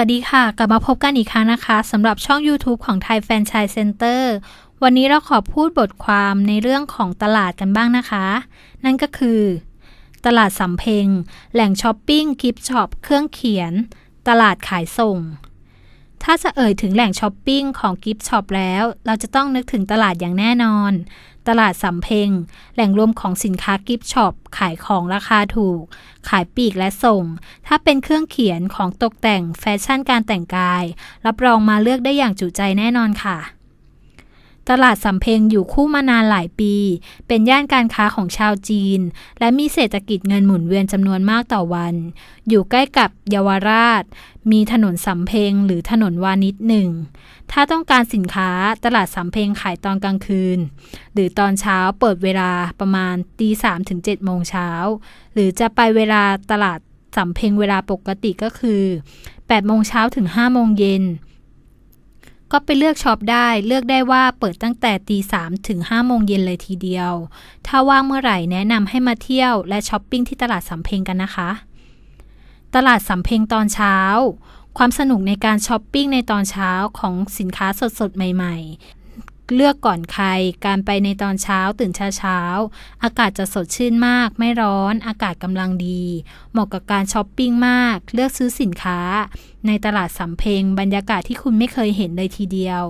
วัสดีค่ะ กลับมาพบกันอีกครั้งนะคะสำหรับช่อง YouTube ของไทยแฟนชายเซ็นเตอร์วันนี้เราขอพูดบทความในเรื่องของตลาดกันบ้างนะคะ นั่นก็คือ ตลาดสำเพ็ง แหล่งช้อปปิ้งกิฟต์ช็อป เครื่องเขียน ตลาดขายส่ง ถ้าจะเอ่ยถึงแหล่งช้อปปิ้งของกิฟต์ช็อปแล้ว เราจะต้องนึกถึงตลาดอย่างแน่นอน ตลาดสำเพ็ง แหล่งรวมของสินค้ากิฟต์ช็อป ขายของราคาถูก ขายปีกและส่ง ถ้าเป็นเครื่องเขียนของตกแต่งแฟชั่นการแต่งกาย รับรองมาเลือกได้อย่างจุใจแน่นอนค่ะ ตลาดสำเพ็งอยู่คู่มานานหลายปี เป็นย่านการค้าของชาวจีน และมีเศรษฐกิจเงินหมุนเวียนจำนวนมากต่อวัน อยู่ใกล้กับเยาวราช มีถนนสำเพ็งหรือถนนวานิชหนึ่ง ถ้าต้องการสินค้าตลาดสำเพ็งขายตอนกลางคืน หรือตอนเช้าเปิดเวลาประมาณตีสามถึงเจ็ดโมงเช้า หรือจะไปเวลาตลาดสำเพ็งเวลาปกติก็คือ8โมงเช้าถึง5โมงเย็น ก็ไปเลือกช็อปได้ เลือกได้ว่าเปิดตั้งแต่ตีสามถึง5โมงเย็นเลยทีเดียว ถ้าว่างเมื่อไหร่แนะนำให้มาเที่ยวและช้อปปิ้งที่ตลาดสำเพ็งกันนะคะ ตลาดสำเพ็งตอนเช้า ความสนุกในการช้อปปิ้งในตอนเช้าของสินค้าสดๆ ใหม่ ๆ เลือกก่อนใคร การไปในตอนเช้าตื่นเช้าๆอากาศจะสดชื่นมาก ไม่ร้อน อากาศกำลังดี เหมาะกับการช้อปปิ้งมาก เลือกซื้อสินค้า ในตลาดสำเพงบรรยากาศที่คุณไม่เคยเห็นเลยทีเดียว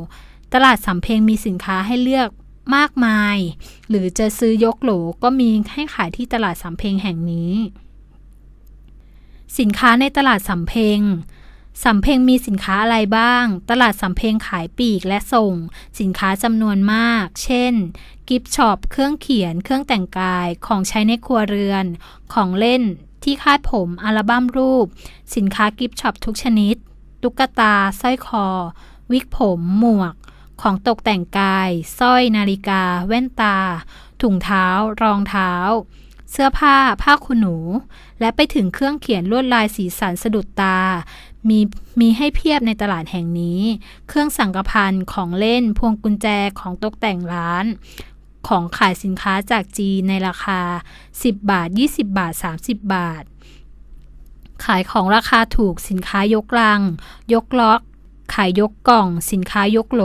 ตลาดสำเพงมีสินค้าให้เลือกมากมาย หรือจะซื้อยกโหลก็มีให้ขายที่ตลาดสำเพงแห่งนี้ สินค้าในตลาดสำเพ็ง สำเพ็งมีสินค้าอะไรบ้าง ตลาดสำเพ็งขายปีกและส่ง สินค้าจำนวนมาก เช่น กิฟต์ช็อป เครื่องเขียน เครื่องแต่งกาย ของใช้ในครัวเรือน ของเล่น ที่คาดผม อัลบั้มรูป สินค้ากิฟต์ช็อปทุกชนิด ตุ๊กตา สร้อยคอ วิกผม หมวก ของตกแต่งกาย สร้อย นาฬิกา แว่นตา ถุงเท้า รองเท้าเสื้อผ้าผ้าขนหนู และไปถึงเครื่องเขียนลวดลายสีสันสะดุดตา มีมีให้เพียบในตลาดแห่งนี้ เครื่องสังกพันของเล่น พวงกุญแจของตกแต่งร้าน ของขายสินค้าจากจีนในราคา 10 บาท 20 บาท 30 บาท ขายของราคาถูกสินค้ายกลัง ยกล็อก ขายยกกล่อง สินค้ายกโหล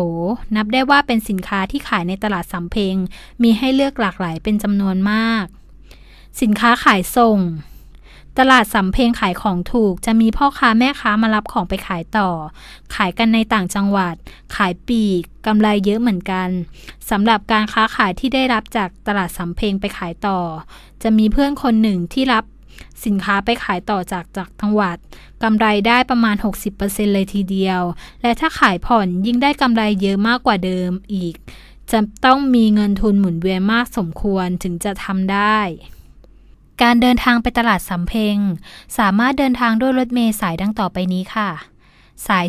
นับได้ว่าเป็นสินค้าที่ขายในตลาดสำเพ็ง มีให้เลือกหลากหลายเป็นจำนวนมาก สินค้าขายส่ง ตลาดสำเพ็งขายของถูก จะมีพ่อค้าแม่ค้ามารับของไปขายต่อ ขายกันในต่างจังหวัด ขายปีกกำไรเยอะเหมือนกันสำหรับการค้าขายที่ได้รับจากตลาดสำเพ็งไปขายต่อ จะมีเพื่อนคนหนึ่งที่รับสินค้าไปขายต่อจากจากจังหวัดกำไรได้ประมาณ 60%เลยทีเดียว และถ้าขายผ่อนยิ่งได้กำไรเยอะมากกว่าเดิมอีก จะต้องมีเงินทุนหมุนเวียนมากสมควรถึงจะทำได้ การเดินทางไปตลาดสำเพ็ง สามารถเดินทางด้วยรถเมล์สายดังต่อไปนี้ค่ะ สาย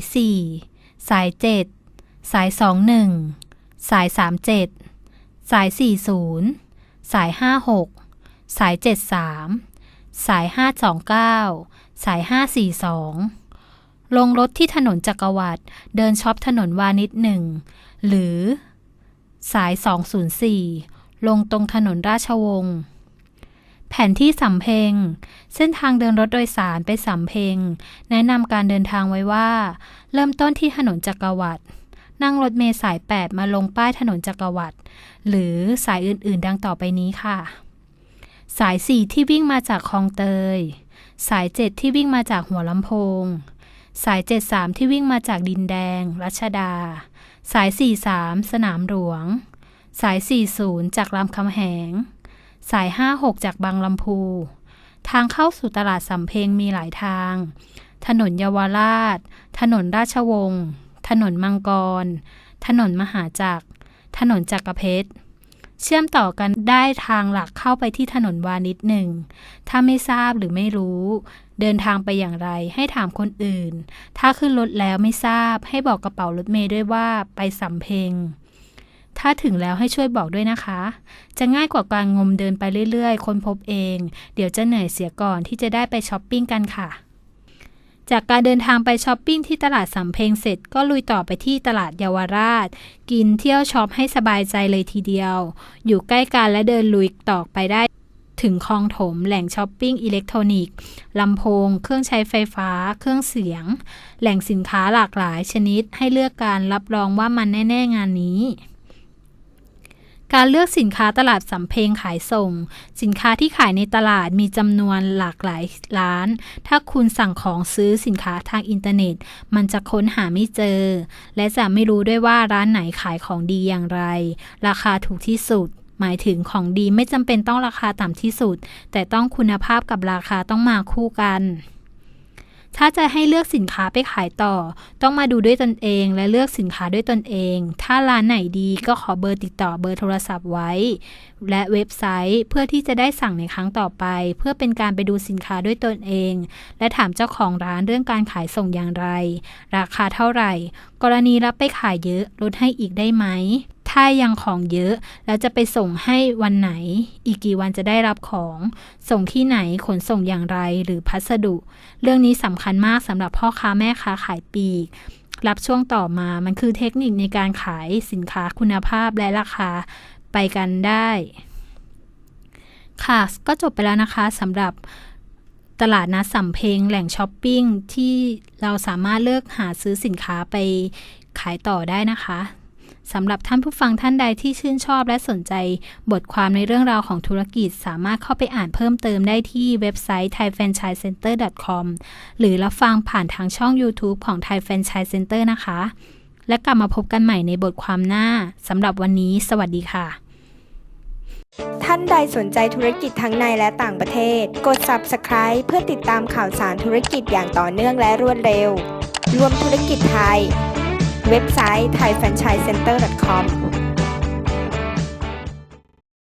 4 สาย 7 สาย 21 สาย 37 สาย 40 สาย 56 สาย 73 สาย 529 สาย 542 ลงรถที่ถนนจักรวรรดิเดินช็อปถนนวานิชหนึ่ง หรือ สาย 204 ลงตรงถนนราชวงศ์ แผนที่สำเพ็ง เส้นทางเดินรถโดยสารไปสำเพ็ง แนะนำการเดินทางไว้ว่า เริ่มต้นที่ถนนจักรวรรดินั่งรถเมล์สาย 8 มาลงป้ายถนนจักรวรรดิหรือสายอื่นๆ ดังต่อไปนี้ค่ะ สาย 4 ที่วิ่งมาจากคลองเตย สาย 7 ที่วิ่งมาจากหัวลำโพง สาย 73 ที่วิ่งมาจากดินแดง รัชดา สาย 43 สนามหลวง สาย 40 จากรามคำแหง สาย 56 จากบางลำพู ทางเข้าสู่ตลาดสำเพ็งมีหลายทาง ถนนเยาวราช ถนนราชวงศ์ ถนนมังกร ถนนมหาจักร ถนนจักรเพชร เชื่อมต่อกันได้ทางหลักเข้าไปที่ถนนวานิชหนึ่ง ถ้าไม่ทราบหรือไม่รู้ เดินทางไปอย่างไรให้ถามคนอื่น ถ้าขึ้นรถแล้วไม่ทราบให้บอกกระเป๋ารถเมย์ด้วยว่าไปสำเพ็ง ถ้าถึงแล้วให้ช่วยบอกด้วยนะคะ จะง่ายกว่าการงมเดินไปเรื่อยๆค้นพบเอง เดี๋ยวจะเหนื่อยเสียก่อนที่จะได้ไปช้อปปิ้งกันค่ะ จากการเดินทางไปช้อปปิ้งที่ตลาดสำเพ็งเสร็จก็ลุยต่อไปที่ตลาดเยาวราช กินเที่ยวช็อปให้สบายใจเลยทีเดียว อยู่ใกล้กันและเดินลุยต่อไปได้ถึงคลองถม แหล่งช้อปปิ้งอิเล็กทรอนิกส์ลำโพง เครื่องใช้ไฟฟ้า เครื่องเสียง แหล่งสินค้าหลากหลายชนิดให้เลือกการรับรองว่ามันแน่ ๆ งานนี้ การเลือกสินค้าตลาดสำเพ็งขายส่ง สินค้าที่ขายในตลาดมีจำนวนหลากหลายร้าน ถ้าคุณสั่งของซื้อสินค้าทางอินเทอร์เน็ต มันจะค้นหาไม่เจอ และจะไม่รู้ด้วยว่าร้านไหนขายของดีอย่างไร ราคาถูกที่สุด หมายถึงของดีไม่จำเป็นต้องราคาต่ำที่สุด แต่ต้องคุณภาพกับราคาต้องมาคู่กัน ถ้าจะให้เลือกสินค้าไปขายต่อ ต้องมาดูด้วยตนเองและเลือกสินค้าด้วยตนเอง ถ้าร้านไหนดีก็ขอเบอร์ติดต่อเบอร์โทรศัพท์ไว้ และเว็บไซต์เพื่อที่จะได้สั่งในครั้งต่อไป เพื่อเป็นการไปดูสินค้าด้วยตนเอง และถามเจ้าของร้านเรื่องการขายส่งอย่างไร ราคาเท่าไหร่ กรณีรับไปขายเยอะลดให้อีกได้ไหม ถ้ายังของเยอะ แล้วจะไปส่งให้วันไหน อีกกี่วันจะได้รับของ ส่งที่ไหนขนส่งอย่างไรหรือพัสดุ เรื่องนี้สำคัญมากสำหรับพ่อค้าแม่ค้าขายปลีกรับช่วงต่อมามันคือเทคนิคในการขายสินค้าคุณภาพและราคาไปกันได้ ค่ะ ก็จบไปแล้วนะคะสำหรับตลาดนัดสำเพ็งแหล่งช้อปปิ้งที่เราสามารถเลือกหาซื้อสินค้าไปขายต่อได้นะคะ สำหรับท่านผู้ฟังท่านใดที่ชื่นชอบและสนใจ บทความในเรื่องราวของธุรกิจสามารถเข้าไปอ่านเพิ่มเติมได้ที่เว็บไซต์ thaifranchisecenter.com หรือรับฟังผ่านทางช่อง YouTube ของ Thai Franchise Center นะคะ และกลับมาพบกันใหม่ในบทความหน้าสำหรับวันนี้ สวัสดีค่ะ ท่านใดสนใจธุรกิจทั้งในและต่างประเทศ กด Subscribe เพื่อติดตามข่าวสารธุรกิจอย่างต่อเนื่องและรวดเร็ว รวมธุรกิจไทย เว็บไซต์ thaifranchisecenter.com